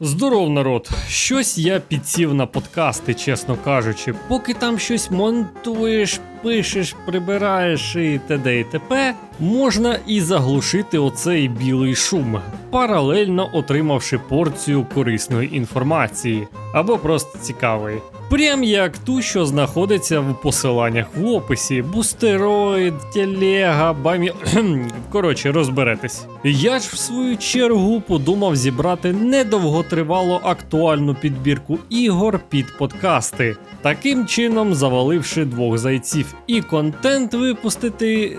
Здоров, народ. Щось я підсів на подкасти, чесно кажучи. Поки там щось монтуєш, пишеш, прибираєш і т.д. і т.п., можна і заглушити оцей білий шум, паралельно отримавши порцію корисної інформації або просто цікавої. Прям як ту, що знаходиться в посиланнях в описі: бустероїд, телега, бамі. Коротше, розберетесь. Я ж в свою чергу подумав зібрати недовготривало актуальну підбірку ігор під подкасти, таким чином заваливши двох зайців і контент випустити.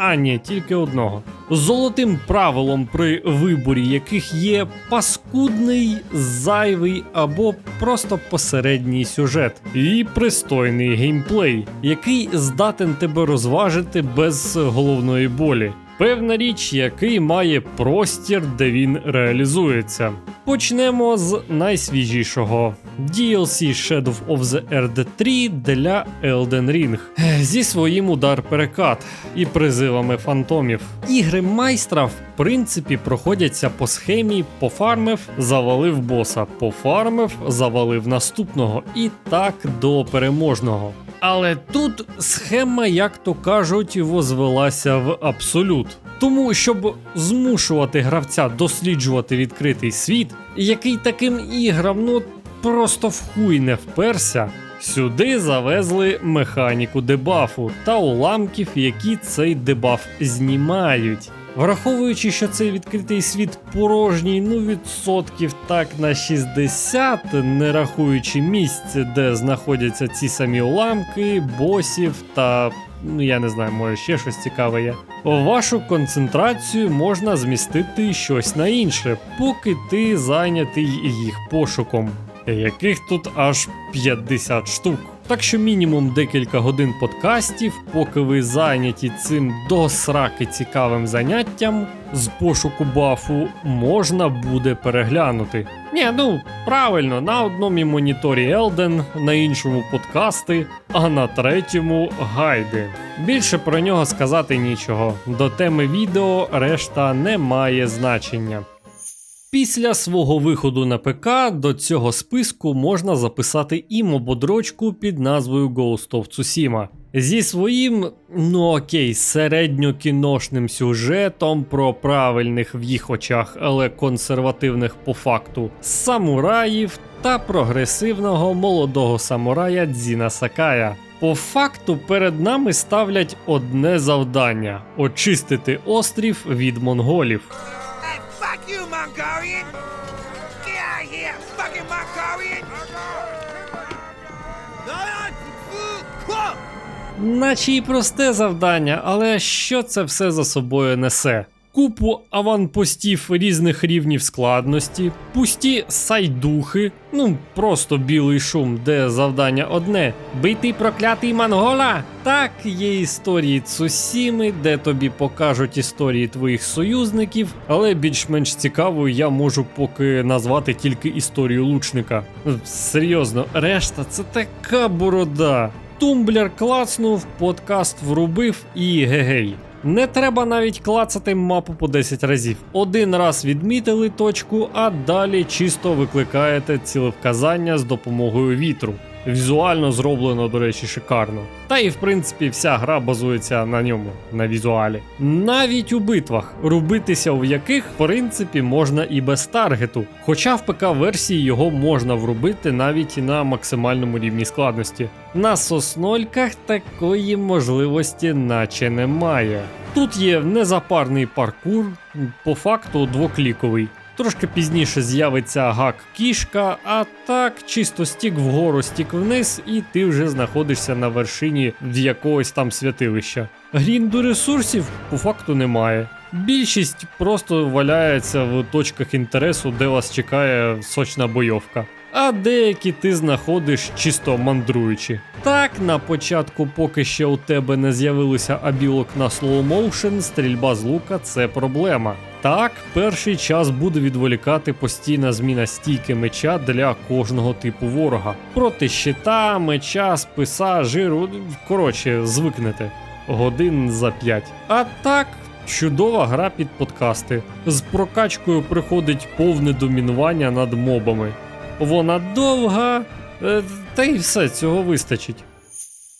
А, ні, тільки одного. Золотим правилом при виборі яких є паскудний, зайвий або просто посередній сюжет і пристойний геймплей, який здатен тебе розважити без головної болі. Певна річ, який має простір, де він реалізується. Почнемо з найсвіжішого DLC Shadow of the Earth 3 для Elden Ring зі своїм удар перекат і призивами фантомів. Ігри майстра в принципі проходяться по схемі пофармив, завалив боса, пофармив, завалив наступного і так до переможного. Але тут схема, як то кажуть, возвелася в абсолют. Тому, щоб змушувати гравця досліджувати відкритий світ, який таким іграм ну просто в хуй не вперся, сюди завезли механіку дебафу та уламків, які цей дебаф знімають. Враховуючи, що цей відкритий світ порожній, ну відсотків так на 60, не рахуючи місць, де знаходяться ці самі уламки, босів та ну я не знаю, може ще щось цікаве є. Вашу концентрацію можна змістити щось на інше, поки ти зайнятий їх пошуком, яких тут аж 50 штук. Так що мінімум декілька годин подкастів, поки ви зайняті цим до сраки цікавим заняттям з пошуку бафу, можна буде переглянути. Ні, ну правильно, на одному моніторі Elden, на іншому подкасти, а на третьому гайди. Більше про нього сказати нічого. До теми відео решта не має значення. Після свого виходу на ПК до цього списку можна записати і мободрочку під назвою Ghost of Tsushima. Зі своїм, ну окей, середньокіношним сюжетом про правильних в їх очах, але консервативних по факту самураїв та прогресивного молодого самурая Дзіна Сакая. По факту перед нами ставлять одне завдання очистити острів від монголів. Mongolian! Get out of here, fucking Mongolian! Наче і просте завдання, але що це все за собою несе? Купу аванпостів різних рівнів складності, пусті сайдухи, ну просто білий шум, де завдання одне бити проклятий монгола. Так, є історії Цусіми, де тобі покажуть історії твоїх союзників, але більш-менш цікавою я можу поки назвати тільки історію лучника. Серйозно, решта це така борода. Тумблер клацнув, подкаст врубив і гегей. Не треба навіть клацати мапу по 10 разів. Один раз відмітили точку, а далі чисто викликаєте цілевказання з допомогою вітру. Візуально зроблено, до речі, шикарно. Та і в принципі вся гра базується на ньому, на візуалі. Навіть у битвах, рубитися в яких в принципі можна і без таргету. Хоча в ПК-версії його можна врубити навіть і на максимальному рівні складності. На соснольках такої можливості наче немає. Тут є незапарний паркур, по факту двокліковий. Трошки пізніше з'явиться гак кішка, а так чисто стік вгору, стік вниз, і ти вже знаходишся на вершині якогось там святилища. Грінду ресурсів по факту немає. Більшість просто валяється в точках інтересу, де вас чекає сочна бойовка. А деякі ти знаходиш чисто мандруючи. Так, на початку, поки ще у тебе не з'явилося абілок на слоумоушен, стрільба з лука це проблема. Так, перший час буде відволікати постійна зміна стійки меча для кожного типу ворога. Проти щита, меча, списа, жиру, коротше, звикнете. Годин за 5. А так, Чудова гра під подкасти. З прокачкою приходить повне домінування над мобами. Вона довга, е, та й все, цього вистачить.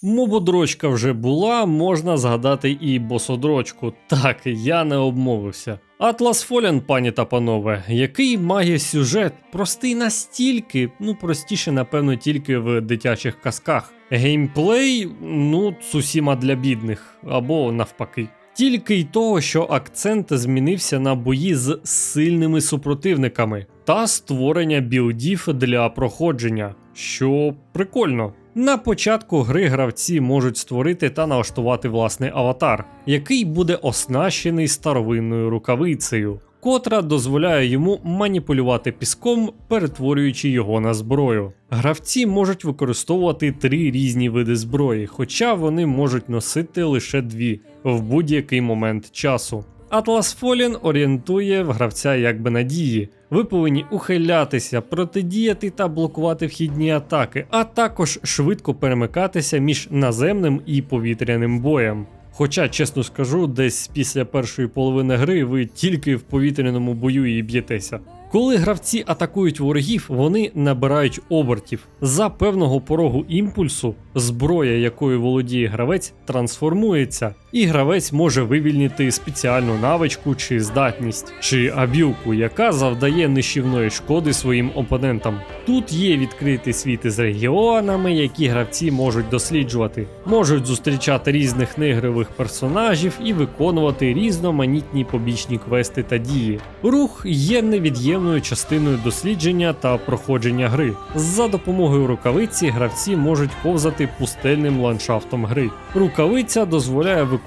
Мободрочка вже була, можна згадати і босодрочку. Так, я не обмовився. Атлас Fallen, пані та панове, який має сюжет, простий настільки, ну простіше, напевно, тільки в дитячих казках. Геймплей, ну, цусіма для бідних, або навпаки. Тільки й того, що акцент змінився на бої з сильними супротивниками та створення білдів для проходження, що прикольно. На початку гри гравці можуть створити та налаштувати власний аватар, який буде оснащений старовинною рукавицею, котра дозволяє йому маніпулювати піском, перетворюючи його на зброю. Гравці можуть використовувати три різні види зброї, хоча вони можуть носити лише дві в будь-який момент часу. Atlas Fallen орієнтує в гравця якби надії. Ви повинні ухилятися, протидіяти та блокувати вхідні атаки, а також швидко перемикатися між наземним і повітряним боєм. Хоча, чесно скажу, десь після першої половини гри ви тільки в повітряному бою і б'єтеся. Коли гравці атакують ворогів, вони набирають обертів. За певного порогу імпульсу зброя, якою володіє гравець, трансформується, і гравець може вивільнити спеціальну навичку чи здатність, чи абілку, яка завдає нищівної шкоди своїм опонентам. Тут є відкритий світ із регіонами, які гравці можуть досліджувати, можуть зустрічати різних неігрових персонажів і виконувати різноманітні побічні квести та дії. Рух є невід'ємною частиною дослідження та проходження гри. За допомогою рукавиці гравці можуть ковзати пустельним ландшафтом гри. Рукавиця дозволяє виконувати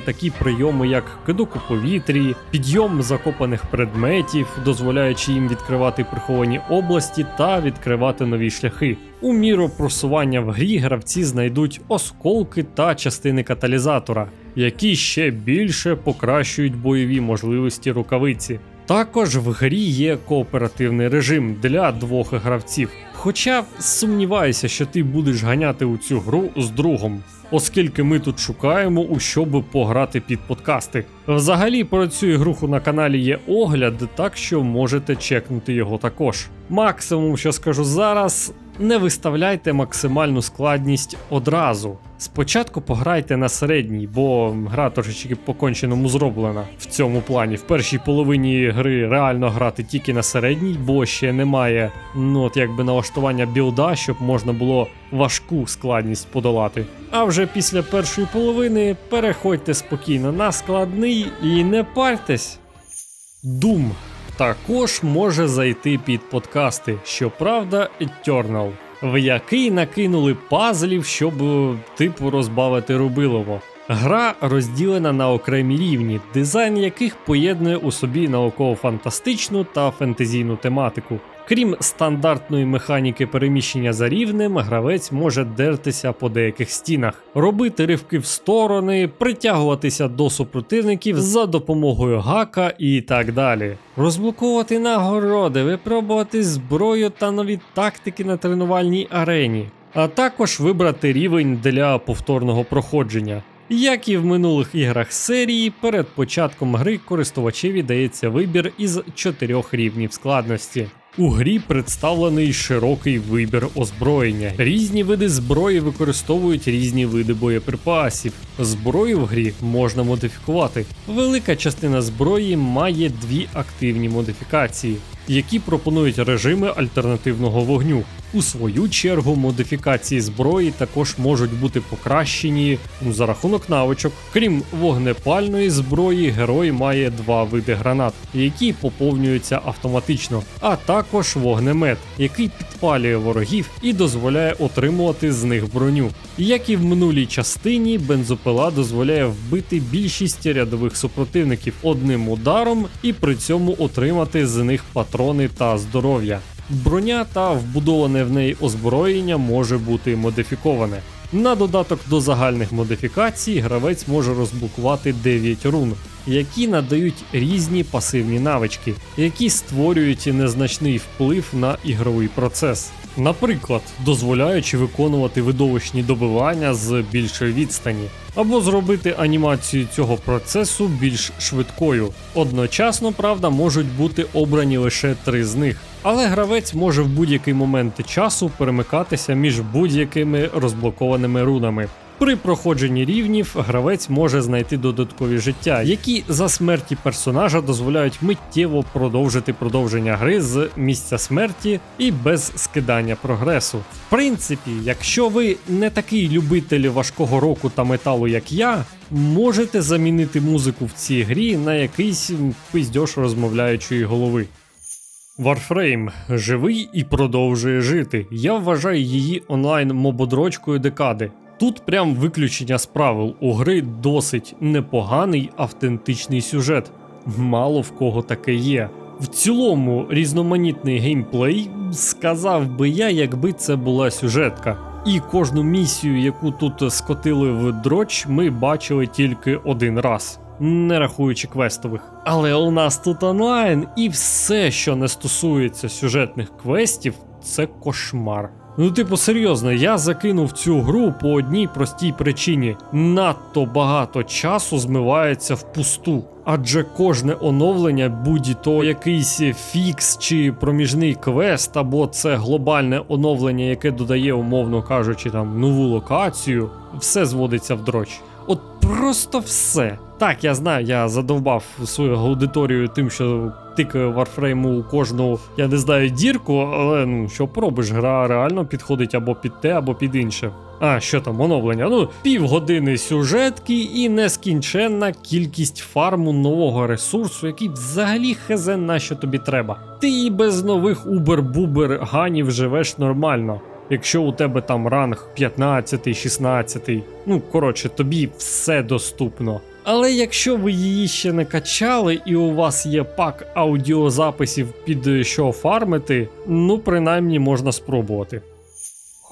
такі прийоми, як кидок у повітрі, підйом закопаних предметів, дозволяючи їм відкривати приховані області та відкривати нові шляхи. У міру просування в грі гравці знайдуть осколки та частини каталізатора, які ще більше покращують бойові можливості рукавиці. Також в грі є кооперативний режим для двох гравців. Хоча сумніваюся, що ти будеш ганяти у цю гру з другом, оскільки ми тут шукаємо, у що би пограти під подкасти. Взагалі про цю ігруху на каналі є огляд, так що можете чекнути його також. Максимум, що скажу зараз, не виставляйте максимальну складність одразу. Спочатку пограйте на середній, бо гра трошечки по-конченому зроблена в цьому плані. В першій половині гри реально грати тільки на середній, бо ще немає ну от якби налаштування білда, щоб можна було важку складність подолати. А вже після першої половини переходьте спокійно на складний і не парьтесь. Doom також може зайти під подкасти, щоправда, Eternal, в який накинули пазлів, щоб е, типу розбавити рубилово. Гра розділена на окремі рівні, дизайн яких поєднує у собі науково-фантастичну та фентезійну тематику. Крім стандартної механіки переміщення за рівнем, гравець може дертися по деяких стінах, робити ривки в сторони, притягуватися до супротивників за допомогою гака і так далі. Розблоковувати нагороди, випробувати зброю та нові тактики на тренувальній арені, а також вибрати рівень для повторного проходження. Як і в минулих іграх серії, перед початком гри користувачеві дається вибір із чотирьох рівнів складності. У грі представлений широкий вибір озброєння. Різні види зброї використовують різні види боєприпасів. Зброю в грі можна модифікувати. Велика частина зброї має дві активні модифікації, які пропонують режими альтернативного вогню. У свою чергу, модифікації зброї також можуть бути покращені ну, за рахунок навичок. Крім вогнепальної зброї, герой має два види гранат, які поповнюються автоматично, а також вогнемет, який підпалює ворогів і дозволяє отримувати з них броню. Як і в минулій частині, бензопила дозволяє вбити більшість рядових супротивників одним ударом і при цьому отримати з них патрони та здоров'я. Броня та вбудоване в неї озброєння може бути модифіковане. На додаток до загальних модифікацій гравець може розблокувати 9 рун, які надають різні пасивні навички, які створюють незначний вплив на ігровий процес. Наприклад, дозволяючи виконувати видовищні добивання з більшої відстані, або зробити анімацію цього процесу більш швидкою. Одночасно, правда, можуть бути обрані лише три з них. Але гравець може в будь-який момент часу перемикатися між будь-якими розблокованими рунами. При проходженні рівнів гравець може знайти додаткові життя, які за смерті персонажа дозволяють миттєво продовжити продовження гри з місця смерті і без скидання прогресу. В принципі, якщо ви не такий любитель важкого року та металу, як я, можете замінити музику в цій грі на якийсь пиздьош розмовляючої голови. Warframe живий і продовжує жити. Я вважаю її онлайн мободрочкою декади. Тут прям виключення з правил. У гри досить непоганий автентичний сюжет. Мало в кого таке є. В цілому різноманітний геймплей сказав би я, якби це була сюжетка. І кожну місію, яку тут скотили в дроч, ми бачили тільки один раз, не рахуючи квестових. Але у нас тут онлайн, і все, що не стосується сюжетних квестів, це кошмар. Ну, типу, серйозно, я закинув цю гру по одній простій причині: надто багато часу змивається впусту. Адже кожне оновлення, будь-то якийсь фікс чи проміжний квест, або це глобальне оновлення, яке додає, умовно кажучи, там нову локацію, все зводиться в дроч. От просто все. Так, я знаю, я задовбав свою аудиторію тим, що тикаю Warframe у кожну, я не знаю, дірку, але ну що пробиш, гра реально підходить або під те, або під інше. А, що там, оновлення? Ну, півгодини сюжетки і нескінченна кількість фарму нового ресурсу, який взагалі хезен на що тобі треба. Ти і без нових убер-бубер ганів живеш нормально. Якщо у тебе там ранг 15, 16, ну коротше, тобі все доступно. Але якщо ви її ще не качали і у вас є пак аудіозаписів під що фармити, ну принаймні можна спробувати.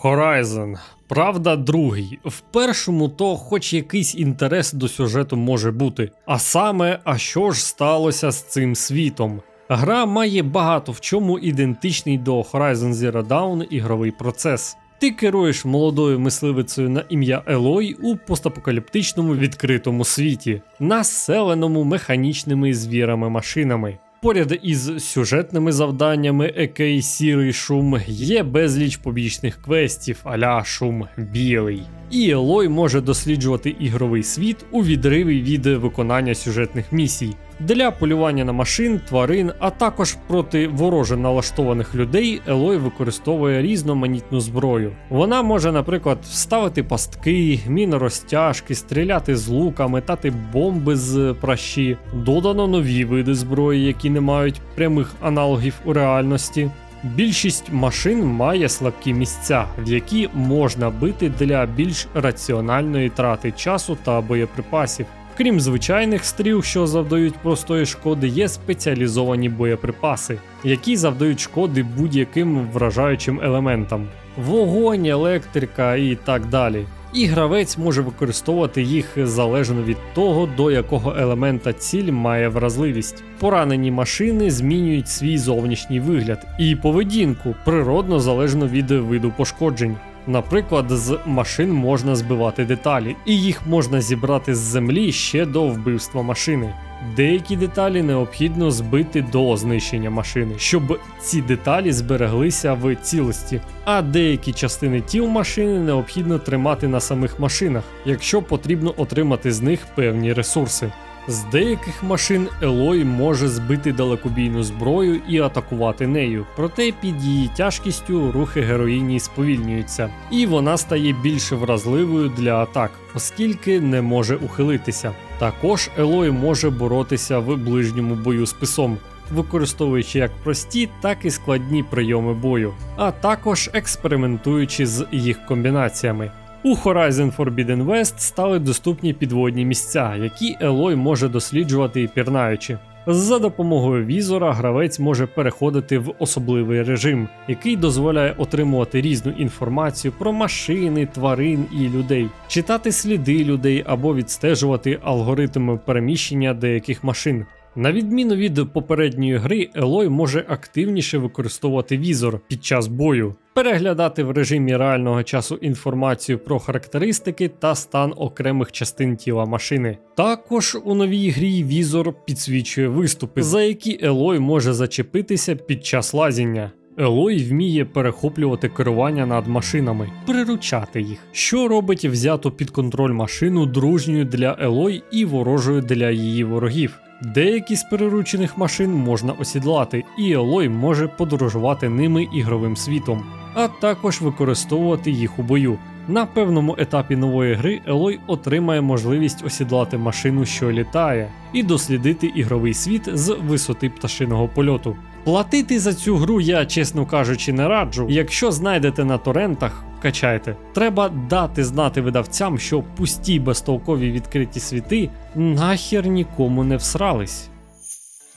Horizon. Правда, другий. В першому то хоч якийсь інтерес до сюжету може бути. А саме, а що ж сталося з цим світом? Гра має багато в чому ідентичний до Horizon Zero Dawn ігровий процес. Ти керуєш молодою мисливицею на ім'я Елой у постапокаліптичному відкритому світі, населеному механічними звірами машинами. Поряд із сюжетними завданнями, екей сірий шум, є безліч побічних квестів, аля шум білий. І Елой може досліджувати ігровий світ у відриві від виконання сюжетних місій. Для полювання на машин, тварин, а також проти вороже налаштованих людей Елой використовує різноманітну зброю. Вона може, наприклад, вставити пастки, мінорозтяжки, стріляти з лука, метати бомби з пращі. Додано нові види зброї, які не мають прямих аналогів у реальності. Більшість машин має слабкі місця, в які можна бити для більш раціональної трати часу та боєприпасів. Крім звичайних стріл, що завдають простої шкоди, є спеціалізовані боєприпаси, які завдають шкоди будь-яким вражаючим елементам: вогонь, електрика і так далі. І гравець може використовувати їх залежно від того, до якого елемента ціль має вразливість. Поранені машини змінюють свій зовнішній вигляд і поведінку природно залежно від виду пошкоджень. Наприклад, з машин можна збивати деталі, і їх можна зібрати з землі ще до вбивства машини. Деякі деталі необхідно збити до знищення машини, щоб ці деталі збереглися в цілості. А деякі частини тіл машини необхідно тримати на самих машинах, якщо потрібно отримати з них певні ресурси. З деяких машин Елой може збити далекобійну зброю і атакувати нею, проте під її тяжкістю рухи героїні сповільнюються, і вона стає більш вразливою для атак, оскільки не може ухилитися. Також Елой може боротися в ближньому бою з писом, використовуючи як прості, так і складні прийоми бою, а також експериментуючи з їх комбінаціями. У Horizon Forbidden West стали доступні підводні місця, які Елой може досліджувати пірнаючи. За допомогою візора гравець може переходити в особливий режим, який дозволяє отримувати різну інформацію про машини, тварин і людей, читати сліди людей або відстежувати алгоритми переміщення деяких машин. На відміну від попередньої гри, Елой може активніше використовувати візор під час бою. Переглядати в режимі реального часу інформацію про характеристики та стан окремих частин тіла машини. Також у новій грі візор підсвічує виступи, за які Елой може зачепитися під час лазіння. Елой вміє перехоплювати керування над машинами, приручати їх, що робить взяту під контроль машину дружньою для Елой і ворожою для її ворогів. Деякі з переручених машин можна осідлати, і Елой може подорожувати ними ігровим світом, а також використовувати їх у бою. На певному етапі нової гри Елой отримає можливість осідлати машину, що літає, і дослідити ігровий світ з висоти пташиного польоту. Платити за цю гру я, чесно кажучи, не раджу. Якщо знайдете на торрентах, качайте. Треба дати знати видавцям, що пусті безтолкові відкриті світи нахер нікому не всрались.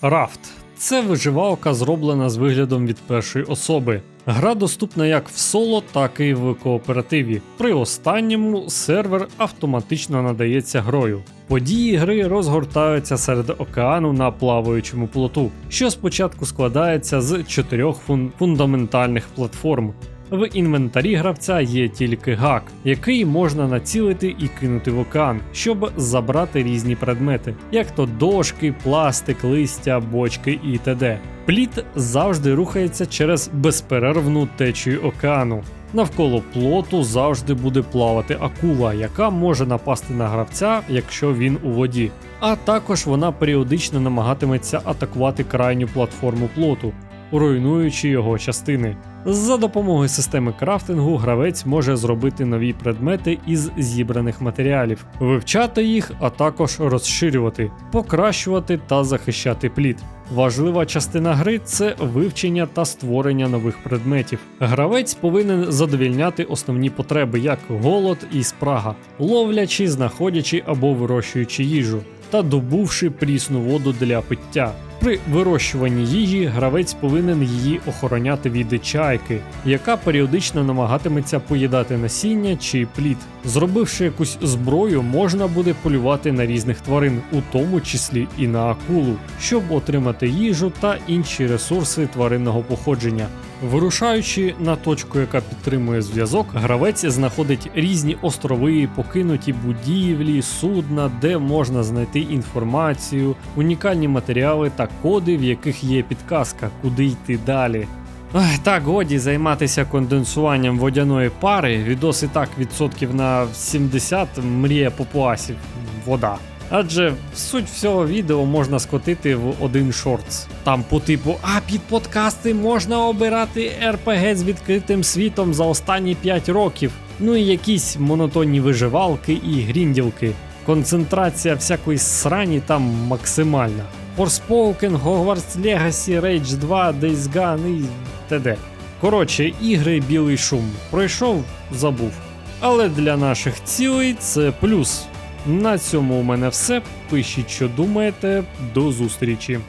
Рафт це виживалка, зроблена з виглядом від першої особи. Гра доступна як в соло, так і в кооперативі. При останньому сервер автоматично надається грою. Події гри розгортаються серед океану на плаваючому плоту, що спочатку складається з чотирьох фун- фундаментальних платформ. В інвентарі гравця є тільки гак, який можна націлити і кинути в океан, щоб забрати різні предмети, як то дошки, пластик, листя, бочки і т.д. Пліт завжди рухається через безперервну течію океану. Навколо плоту завжди буде плавати акула, яка може напасти на гравця, якщо він у воді. А також вона періодично намагатиметься атакувати крайню платформу плоту, руйнуючи його частини. За допомогою системи крафтингу гравець може зробити нові предмети із зібраних матеріалів, вивчати їх, а також розширювати, покращувати та захищати плід. Важлива частина гри це вивчення та створення нових предметів. Гравець повинен задовільняти основні потреби, як голод і спрага, ловлячи, знаходячи або вирощуючи їжу, та добувши прісну воду для пиття. При вирощуванні їжі гравець повинен її охороняти від чайки, яка періодично намагатиметься поїдати насіння чи плід. Зробивши якусь зброю, можна буде полювати на різних тварин, у тому числі і на акулу, щоб отримати їжу та інші ресурси тваринного походження. Вирушаючи на точку, яка підтримує зв'язок, гравець знаходить різні острови, покинуті будівлі, судна, де можна знайти інформацію, унікальні матеріали та коди, в яких є підказка, куди йти далі. Ах, так, годі займатися конденсуванням водяної пари. Відос і так відсотків на 70 мрія папуасів. Вода. Адже суть всього відео можна скотити в один шортс. Там по типу, а під подкасти можна обирати РПГ з відкритим світом за останні 5 років. Ну і якісь монотонні виживалки і грінділки. Концентрація всякої срані там максимальна. Forspoken, Hogwarts Legacy, Rage 2, Days Gone і т.д. Коротше, ігри білий шум. Пройшов, забув. Але для наших цілей це плюс. На цьому у мене все. Пишіть, що думаєте. До зустрічі.